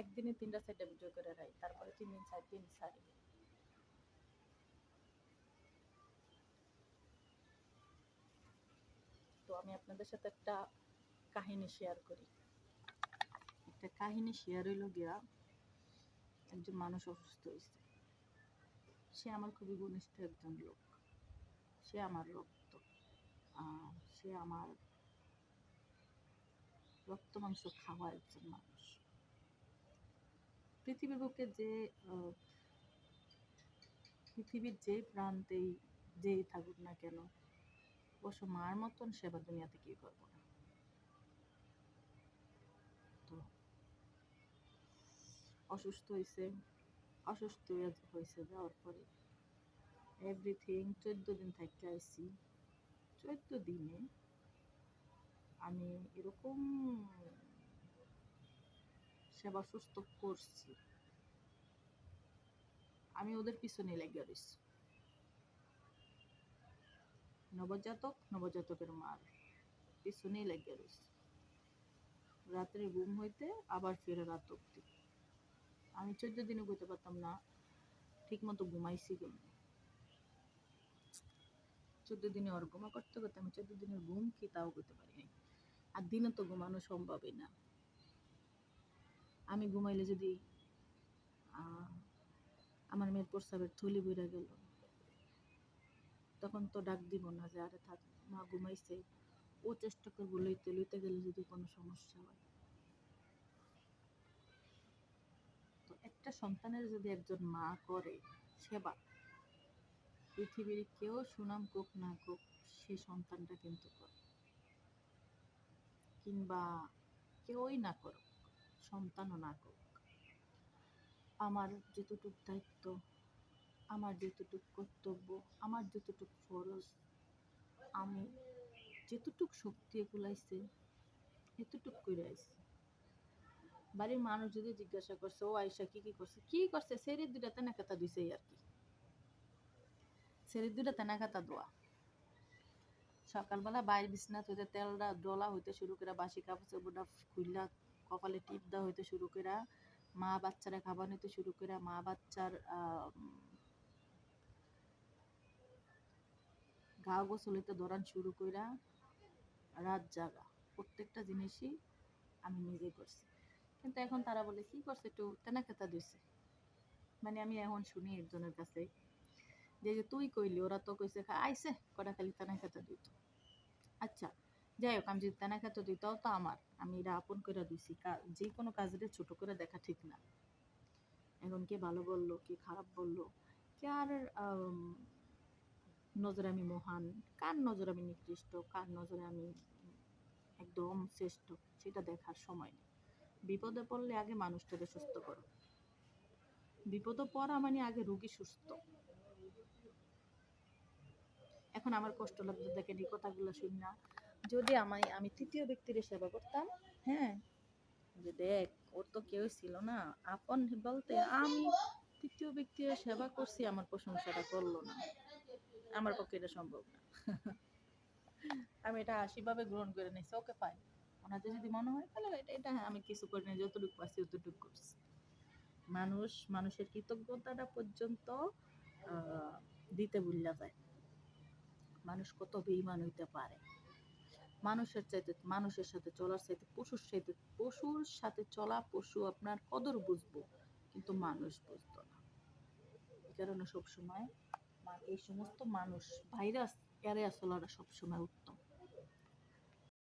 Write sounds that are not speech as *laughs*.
একদিনে তিনটা চারটা ভিডিও করে রাই, তারপরে তিন দিন চার দিন ছাড়ি তো আমি আপনাদের সাথে একটা কাহিনী শেয়ার করি। একটা কাহিনী শেয়ার হইল গিয়া, একজন মানুষ অসুস্থ হয়েছে সে আমার খুবই ঘনিষ্ঠ একজন লোক। সে আমার রক্ত সে আমার রক্ত মাংস খাওয়া একজন মানুষ। পৃথিবীর বুকে যে পৃথিবীর যে প্রান্তেই যেই থাকুক না কেন, অবশ্য মার মতন সেবা দুনিয়াতে কি করব না। তো অসুস্থ হয়েছে অসুস্থ হয়েছে যাওয়ার পরে এভরিথিং চোদ্দ দিন থাকতে আইসি চোদ্দ দিনে আমি এরকম সেবা সুস্থ করছি। আমি ওদের পিছনে লেগে রয়েছি নবজাতক, নবজাতকের মার পিছনেই লেগে রয়েছে রাত্রে ঘুম হইতে আবার ফিরে রাত অব্দি আমি চোদ্দ দিনে বুঝতে পারতাম না ঠিক মতো ঘুমাইছি কেমনি? চোদ্দ দিনে ওর ঘুমা করতে করতে আমি চোদ্দ দিনের ঘুম কি তাও করতে পারিনি আর দিনে তো ঘুমানো সম্ভবই না। আমি ঘুমাইলে যদি আমার মেয়ের প্রস্রাবের থলি বইরা গেল, তখন তো ডাক দিব না যে, আরে থাক, মা ঘুমাইছে। ও চেষ্টা করব লইতে লইতে গেলে যদি কোনো সমস্যা হয়। তো একটা সন্তানের যদি একজন মা করে, সেবা, পৃথিবীর কেউ সুনাম কোক না কোক সে সন্তানটা কিন্তু করে। কিংবা কেউই না করুক। সন্তানও না আমার যতটুক দায়িত্ব, আমার যতটুক কর্তব্য, আমার যতটুক ফরজ, আমি যেতটুক শক্তি কুলাইছে এতটুক করে আইছি। বাড়ির মানুষ যদি জিজ্ঞাসা করছে, ও আয়সা কি কি করছে? কি করছে? সেরির দুটা তেনা কাতা দিছে আর কি সেরির দুটা তেনা কাতা দোয়া। সকালবেলা বাইর বিছনা হইতে তেলটা ডলা হইতে শুরু করে বাসি কাপড় চোপড়টা খুললা কপালে টিপ দেওয়া হইতে শুরু করে মা বাচ্চারা খাবার নিতে শুরু করে মা বাচ্চার গা গোসল হইতে দৌড়ান শুরু কইরা রাত জাগা। প্রত্যেকটা জিনিসই আমি নিজে করছি। কিন্তু এখন তারা বলে, কি করছে একটু তেনা খেতা দিছে? মানে আমি এখন শুনি একজনের কাছে, যে তুই কইলি, ওরা তো কইছে আইসে কটা খালি তেনা খেতা দিত? আচ্ছা যাই হোক, আমি যদি তেনা খেতা দিতাও তো আমার। আমি এটা আপন করে দিছি। যে কোনো কাজের ছোট করে দেখা ঠিক না। এখন কে ভালো বলল, কে খারাপ বলল কে আর নজরে আমি মহান, কার নজরে আমি নিকৃষ্ট, কার নজরে আমি একদম শ্রেষ্ঠ, সেটা দেখার সময় নেই। বিপদে পড়লে আগে মানুষটাকে সুস্থ করো। বিপদে পড়া মানে আগে রুগী সুস্থ। এখন আমার কষ্ট লাগছে দেখেন এই কথাগুলো শুনি না যদি আমি আমি তৃতীয় ব্যক্তির সেবা করতাম হ্যাঁ? যে দেখ ওর তো কেউ ছিল না। আপন বলতে আমি তৃতীয় ব্যক্তির সেবা করছি আমার প্রশংসাটা করল না। আমার পক্ষে এটা সম্ভব না। *laughs* আমি এটা হাসিভাবে গ্রহণ করে নিছি ওকে ফাইন ওনাদের যদি মনে হয় তাহলে এটা এটা হ্যাঁ, আমি কিছু করিনি যতটুকু পারছি অতটুকু করছি। মানুষ মানুষের কৃতজ্ঞতাটা পর্যন্ত দিতে ভুললা যায়। মানুষ কত বেইমান হইতে পারে। মানুষের চাইতে, মানুষের সাথে চলার চাইতে পশুর চাইতে পশুর সাথে চলা পশু আপনার কদর বুঝব, কিন্তু মানুষ বুঝতো না। কারণে সবসময় এই সমস্ত মানুষ ভাইরাস এড়ে চলাটা সবসময় উত্তম।